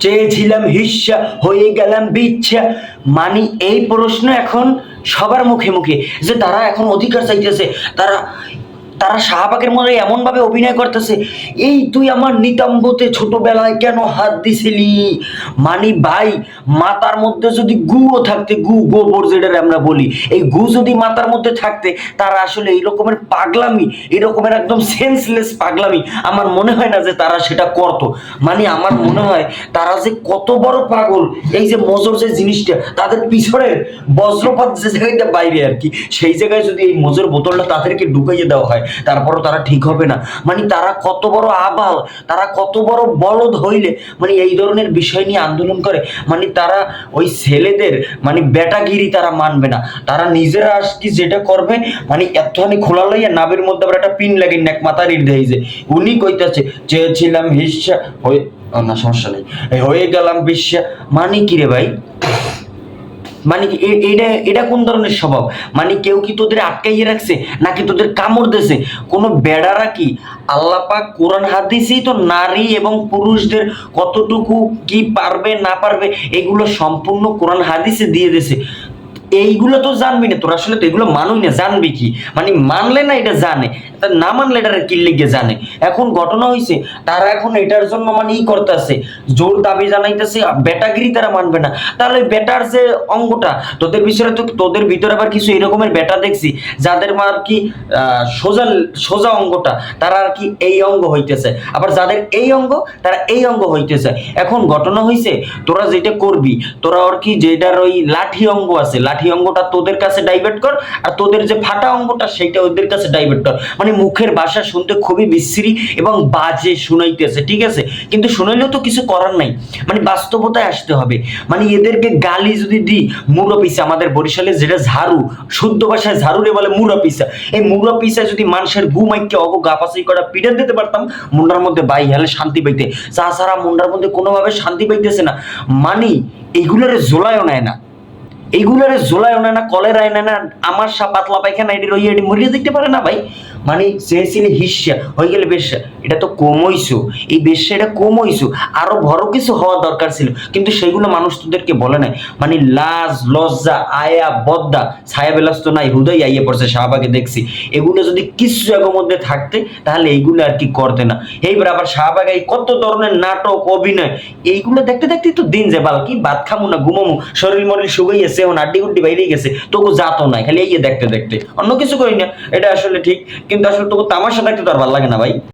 চেয়েছিলাম হিস্যা, হয়ে গেলাম বিচ্ছা। মানে এই প্রশ্ন এখন সবার মুখে মুখে। যে তারা এখন অধিকার চাইতেছে, তারা তারা শাহবাগের মধ্যে এমনভাবে অভিনয় করতেছে, এই তুই আমার নিতম্বতে ছোটবেলায় কেন হাত দিছিলি? মানি, ভাই, মাতার মধ্যে যদি গুও থাকতে, গু গোবর যেটা আমরা বলি, এই গু যদি মাতার মধ্যে থাকতে, তারা আসলে এই রকমের পাগলামি, এই রকমের একদম সেন্সলেস পাগলামি, আমার মনে হয় না যে তারা সেটা করতো। মানে আমার মনে হয় তারা যে কত বড় পাগল, এই যে মজর যে জিনিসটা, তাদের পিছনের বজ্রপাত যে জায়গাটা বাইরে আর কি, সেই জায়গায় যদি এই মজুর বোতলটা তাদেরকে ঢুকাইয়ে দেওয়া হয় তারপরও তারা ঠিক হবে না। মানে তারা কত বড় আবাল, তারা কত বড় বলদ হইলে মানে এই ধরনের বিষয় নিয়ে আন্দোলন করে মানে তারা ওই ছেলেদের মানে বেটাগিরি তারা মানবে না। তারা নিজেরা আজ কি যেটা করবে মানে এতখানি খোলা লইয়া নাবের মধ্যে আবার একটা পিন লাগে নেক মাথা দেয় যে উনি কইতাছে, চেয়েছিলাম হিসা, হয়ে না, সমস্যা নেই। হয়ে গেলাম বিশ্বা। মানে কি রে ভাই? মানে কি এটা এটা কোন ধরনের স্বভাব? মানে কেউ কি তোদের আটকাইয়ে রাখছে, নাকি তোদের কামড় দিয়েছে কোনো বেড়ারা কি আল্লাপা কোরআন, হাদিসেই তো নারী এবং পুরুষদের কতটুকু কি পারবে, না পারবে, এগুলো সম্পূর্ণ কোরআন, হাদিসে দিয়ে দিছে এইগুলো তো জানবি না, তোর আসলে তো এগুলো মানুই না, জানবি কি? মানে মানলে না এটা জানে না মানলে এটা কি লেগে জানে? এখন ঘটনা হয়েছে তারা এখন এটার জন্য মানে ই করতেছে, জোর দাবি জানাইতেছে বেটাগিরি তারা মানবে না। তাহলে বেটার যে অঙ্গটা, তোদের বিষয়ে তো তোদের ভিতরে আবার কিছু এরকমের বেটা দেখছি, যাদের আর কি সোজা সোজা অঙ্গটা, তারা আর কি এই অঙ্গ হইতেছে। আবার যাদের এই অঙ্গ, তারা এই অঙ্গ হইতেছে। এখন ঘটনা হয়েছে তোরা যেটা করবি, তোরা আর কি যেটার ওই লাঠি অঙ্গ আছে, লাঠি অঙ্গটা তোদের কাছে ডাইভার্ট কর আর তোদের যে ফাটা অঙ্গটা সেইটা ওদের কাছে ডাইভার্ট কর। মানে মুখের ভাষা শুনতে খুবই বিশ্রী এবং বাজে শুনাইতেছে, ঠিক আছে? কিন্তু শুনাইলেও তো কিছু করার নাই। মানে বাস্তবতায় আসতে হবে। মানে এদেরকে গালি যদি দিই, মুড়ো পিসা, আমাদের বরিশালে যেটা ঝাড়ু, শুদ্ধ ভাষায় ঝাড়ু রে বলে মুড়ো পিসা। এই মুড়ো পিসা যদি মানুষের গু মাইককে অগ গাপাসাই করা পিঠে দিতে পারতাম, মুন্ডার মধ্যে বাই হেলে শান্তি পাইতে। তাছাড়া মুন্ডার মধ্যে কোনোভাবে শান্তি পাইতেছে না। মানে এইগুলোরে জোলায়ও নেয় না। এইগুলোরে জোলায়ও নেয় না কলেরায় নেয় না, আমার সা পাতলা পায়খানা এটি রইয়া এটি মরিয়ে দেখতে পারে না ভাই। মানে চেয়েছিলে হিস্যা, হয়ে গেলে বেশ্যা, এটা তো কমইছো এই বেশ্যা এটা কমইছো আরও বড় কিছু হওয়া দরকার ছিল, কিন্তু সেগুলো মানুষ তোদেরকে বলে নাই। মানে লাজ, লজ্জা, আয়া, বদ্দা ছায়া বেলাস তো নাই, হুদয় আইয়ে পড়ছে, শাহবাগে দেখছি। এগুলো যদি কিছু জায়গার মধ্যে থাকতে, তাহলে এইগুলো আর কি করতে না। এইবার আবার শাহবাগে কত ধরনের নাটক, অভিনয়, এইগুলো দেখতে দেখতে তো দিন যে বাল কি ভাত খামু না, ঘুমামু, শরীর মরিল শুকাইয়েছে। এখন আড্ডি গুড্ডি বাইরে গেছে, তোকে যাতো নাই, খালি এই দেখতে দেখতে। অন্য কিছু করি না, এটা আসলে ঠিক, কিন্তু আসলে তোকে তামাশা দেখতে তো আর ভালো লাগে না ভাই।